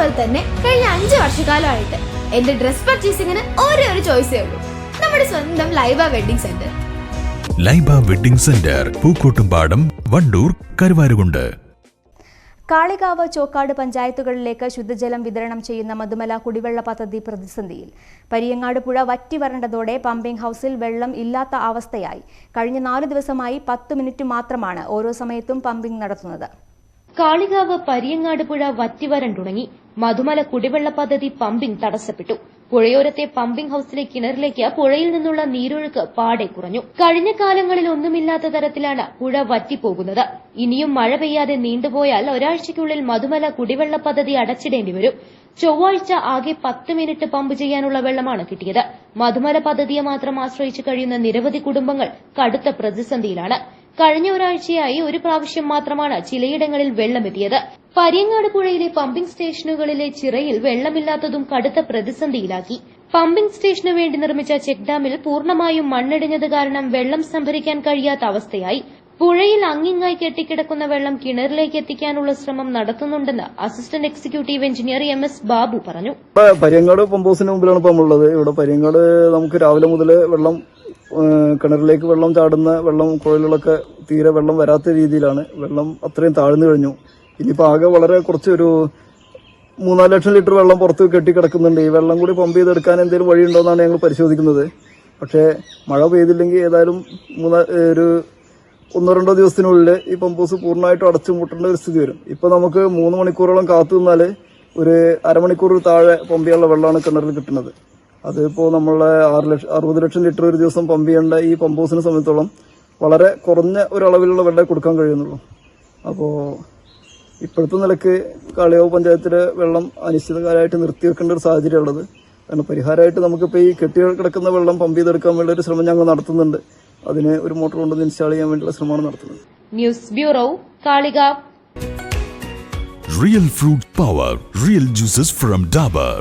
അതുപോലെ തന്നെ കഴിഞ്ഞ അഞ്ച് വർഷക്കാലമായിട്ട് എന്റെ ഡ്രസ് പർച്ചേസിംഗിന് ഒരേ ഒരു ചോയ്സേ ഉള്ളൂ. നമ്മുടെ സ്വന്തം Laiba wedding centre. Laiba wedding centre Pookkottumpadam Wandoor Karuvarakundu. Kalikavu Chokkad പഞ്ചായത്തുകളിലേക്ക് ശുദ്ധജലം വിതരണം ചെയ്യുന്ന മധുമല കുടിവെള്ള പദ്ധതി പ്രതിസന്ധിയിൽ. പരിയങ്ങാട് പുഴ വറ്റി വരണ്ടതോടെ പമ്പിംഗ് ഹൗസിൽ വെള്ളം ഇല്ലാത്ത അവസ്ഥയായി. കഴിഞ്ഞ നാല് ദിവസമായി പത്ത് മിനിറ്റ് മാത്രമാണ് ഓരോ സമയത്തും പമ്പിംഗ് നടത്തുന്നത്. കാളികാവ് പരിയങ്ങാട് പുഴ തുടങ്ങി മധുമല കുടിവെള്ള പദ്ധതി പമ്പിംഗ് തടസ്സപ്പെട്ടു. പുഴയോരത്തെ പമ്പിംഗ് ഹൌസിലെ കിണറിലേക്ക് പുഴയിൽ നിന്നുള്ള നീരൊഴുക്ക് പാടെ കുറഞ്ഞു. കഴിഞ്ഞ കാലങ്ങളിൽ ഒന്നുമില്ലാത്ത തരത്തിലാണ് പുഴ വറ്റിപ്പോകുന്നത്. ഇനിയും മഴ പെയ്യാതെ നീണ്ടുപോയാൽ ഒരാഴ്ചയ്ക്കുള്ളിൽ മധുമല കുടിവെള്ള പദ്ധതി അടച്ചിടേണ്ടി വരും. ചൊവ്വാഴ്ച ആകെ പത്ത് മിനിറ്റ് പമ്പ് ചെയ്യാനുള്ള വെള്ളമാണ് കിട്ടിയത്. മധുമല പദ്ധതിയെ മാത്രം ആശ്രയിച്ച് കഴിയുന്ന നിരവധി കുടുംബങ്ങൾ കടുത്ത പ്രതിസന്ധിയിലാണ്. കഴിഞ്ഞ ഒരാഴ്ചയായി ഒരു പ്രാവശ്യം മാത്രമാണ് ചിലയിടങ്ങളിൽ വെള്ളമെത്തിയത്. പരിയങ്ങാട് പുഴയിലെ പമ്പിംഗ് സ്റ്റേഷനുകളിലെ ചിറയിൽ വെള്ളമില്ലാത്തതും കടുത്ത പ്രതിസന്ധിയിലാക്കി. പമ്പിംഗ് സ്റ്റേഷനു വേണ്ടി നിർമ്മിച്ച ചെക്ക് ഡാമിൽ പൂർണമായും മണ്ണിടിഞ്ഞത് കാരണം വെള്ളം സംഭരിക്കാൻ കഴിയാത്ത അവസ്ഥയായി. പുഴയിൽ അങ്ങിങ്ങായി കെട്ടിക്കിടക്കുന്ന വെള്ളം കിണറിലേക്ക് എത്തിക്കാനുള്ള ശ്രമം നടത്തുന്നുണ്ടെന്ന് assistant executive engineer M S Babu പറഞ്ഞു. പരിയങ്ങാട് പമ്പ് ഹൗസിന് മുമ്പിലാണ് ഇപ്പം ഉള്ളത്. ഇവിടെ പരിയങ്ങാട് നമുക്ക് രാവിലെ മുതൽ വെള്ളം കിണറിലേക്ക് വെള്ളം ചാടുന്ന വെള്ളം കുഴലുകളൊക്കെ തീരെ വെള്ളം വരാത്ത രീതിയിലാണ്. വെള്ളം അത്രയും താഴ്ന്നു കഴിഞ്ഞു. ഇനിയിപ്പോൾ ആകെ വളരെ കുറച്ച് ഒരു മൂന്നാൽ ലക്ഷം ലിറ്റർ വെള്ളം പുറത്ത് കെട്ടി കിടക്കുന്നുണ്ട്. ഈ വെള്ളം കൂടി പമ്പ് ചെയ്തെടുക്കാൻ എന്തെങ്കിലും വഴിയുണ്ടോ എന്നാണ് ഞങ്ങൾ പരിശോധിക്കുന്നത്. പക്ഷേ മഴ പെയ്തില്ലെങ്കിൽ ഏതായാലും മൂന്നാ ഒരു ഒന്നോ രണ്ടോ ദിവസത്തിനുള്ളിൽ ഈ പമ്പ് ഹൗസ് പൂർണമായിട്ടും അടച്ചു മുട്ടേണ്ട ഒരു സ്ഥിതി വരും. ഇപ്പോൾ നമുക്ക് മൂന്ന് മണിക്കൂറോളം കാത്തു നിന്നാൽ ഒരു അരമണിക്കൂർ താഴെ പമ്പിയുള്ള വെള്ളമാണ് കിണറിൽ കിട്ടുന്നത്. അതിപ്പോൾ നമ്മളെ ആറ് ലക്ഷം അറുപത് ലക്ഷം ലിറ്റർ ഒരു ദിവസം പമ്പ് ചെയ്യേണ്ട ഈ പമ്പ് ഹൗസിനെ സംബന്ധിച്ചോളം വളരെ കുറഞ്ഞ ഒരളവിലുള്ള വെള്ളം കൊടുക്കാൻ കഴിയുന്നുള്ളൂ. അപ്പോൾ ഇപ്പോഴത്തെ നിലയ്ക്ക് കാളിയാവ് പഞ്ചായത്തിലെ വെള്ളം അനിശ്ചിതകാലമായിട്ട് നിർത്തി വെക്കേണ്ട ഒരു സാഹചര്യമുള്ളത്. കാരണം പരിഹാരമായിട്ട് നമുക്കിപ്പോൾ ഈ കെട്ടി കിടക്കുന്ന വെള്ളം പമ്പ് ചെയ്തെടുക്കാൻ വേണ്ടി ഒരു ശ്രമം ഞങ്ങൾ നടത്തുന്നുണ്ട്. അതിന് ഒരു മോട്ടോർ കൊണ്ടുവന്ന് ഇൻസ്റ്റാൾ ചെയ്യാൻ വേണ്ടിയുള്ള ശ്രമമാണ് നടത്തുന്നത്. News bureau Kalikavu. Real fruit power real juices from Dabur